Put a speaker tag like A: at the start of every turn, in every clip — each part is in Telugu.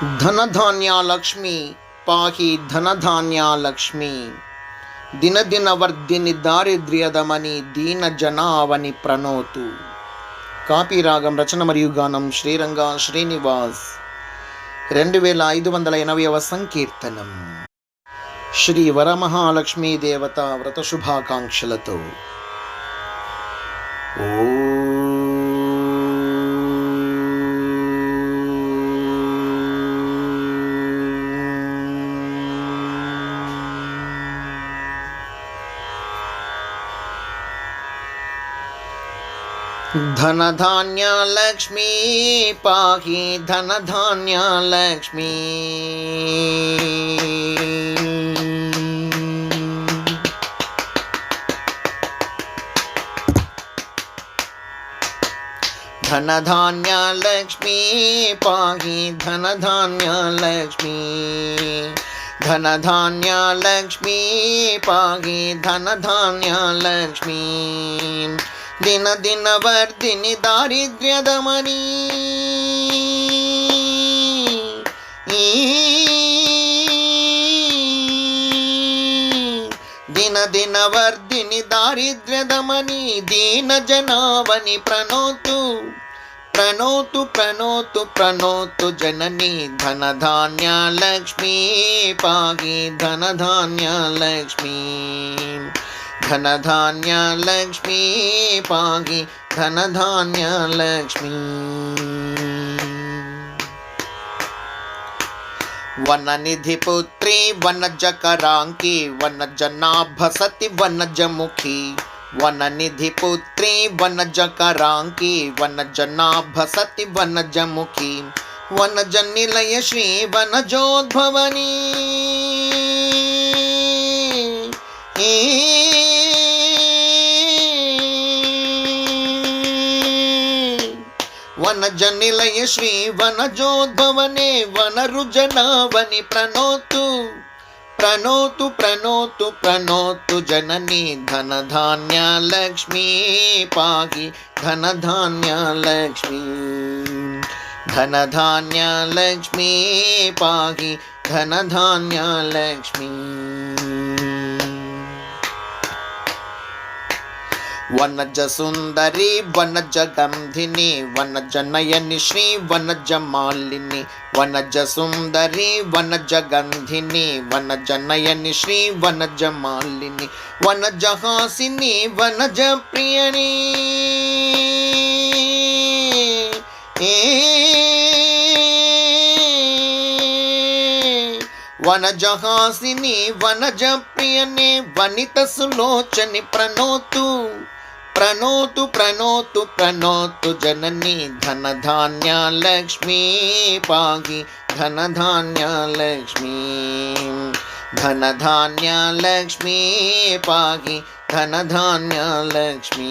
A: ధనధాన్యాలక్ష్మి పాహి ధనధాన్యాలక్ష్మి దినదిన వర్ధిని దారిద్ర్యదమని దీన జనావని ప్రణోతు కాపీ రాగం రచన మరియు గానం శ్రీరంగ శ్రీనివాస్ రెండు వేల ఐదు వందల ఎనభైవ సంకీర్తనం। శ్రీ వరమహాలక్ష్మీ దేవత వ్రత శుభాకాంక్షలతో ధనధాన్యలక్ష్మీ పాహి ధనధాన్యలక్ష్మీ ధనధాన్యలక్ష్మీ పాహి ధనధాన్యలక్ష్మీ ధనధాన్యలక్ష్మీ పాహి ధనధాన్యలక్ష్మీ దిన దిన వర్ధిని దారిద్ర్యదమని దిన దిన వర్ధిని దారిద్ర్యదమని దీన జనావని ప్రణోతు ప్రణోతు ప్రణోతు ప్రణోతు జనని ధనధాన్య లక్ష్మీ పాగి ధనధాన్య లక్ష్మీ ధనధాన్య లక్ష్మీ పాగి ధనధాన్య లక్ష్మీ వననిధి పుత్రి వనజ కరాంకి వనజ నాభసతి వనజ ముఖి వననిధి పుత్రి వనజ కరాంకి వనజ నాభసతి వనజ ముఖి వనజ నిలయ శ్రీ వనజోద్భవని వనజ నిలయ శ్రీ వనజోద్భవనే వనరుజనావని ప్రణోతు ప్రణోతు ప్రణోతు వనజ సుందరి వనజ గంధిని వనజ నయని శ్రీ వనజ మాలిని వనజ సుందరి వనజ గంధిని వనజ నయని శ్రీ వనజ మాలిని వనజ హాసిని వనజ ప్రియని వనజహాసిని వనజ ప్రియనే వనిత సులోచని ప్రణోతు. ప్రణోతు ప్రణోతు ప్రణోతు జనని ధనధాన్య లక్ష్మీ పాగి ధనధాన్య లక్ష్మీ ధనధాన్య లక్ష్మీ పాగి ధనధాన్య లక్ష్మీ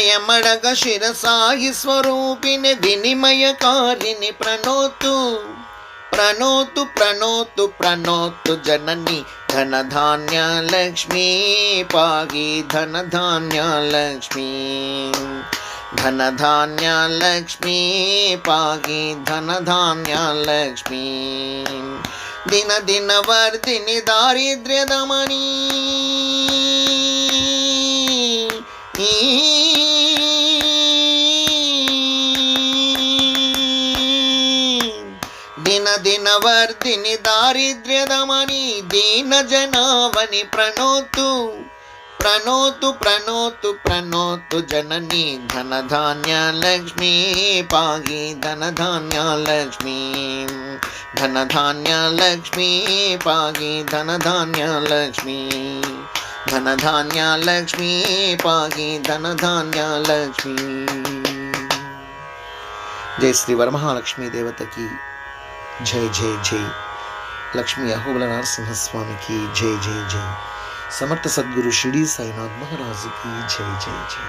A: వినయమడగ శిరసాయి స్వరూపిణి వినిమయకారిని ప్రణోతు ప్రణోతు ప్రణోతు ప్రణోతు జనని ధనధాన్య లక్ష్మీ పాగి ధనధాన్య లక్ష్మీ. ధనధాన్య లక్ష్మీ పాగి ధనధాన్య లక్ష్మీ. దిన దిన వర్ధిని దారిద్ర్యదమని. వర్ధిని దారిద్ర్యదమని దీన జనావని ప్రణోతు. ప్రణోతు ప్రణోతు ప్రణోతు జనని ధనధాన్య లక్ష్మీ పాగి ధనధాన్య లక్ష్మీ. ధనధాన్య లక్ష్మీ పాగి ధనధాన్య లక్ష్మీ. ధనధాన్య లక్ష్మీ పాగి ధనధాన్య లక్ష్మీ. జై శ్రీ వరమహాలక్ష్మీ దేవతకి జై జై జై లక్ష్మీ అహోబల నరసింహస్వామికి జై జై జై సమర్థ సద్గురు షిడి సాయినాథ్ మహారాజుకి జై జై జై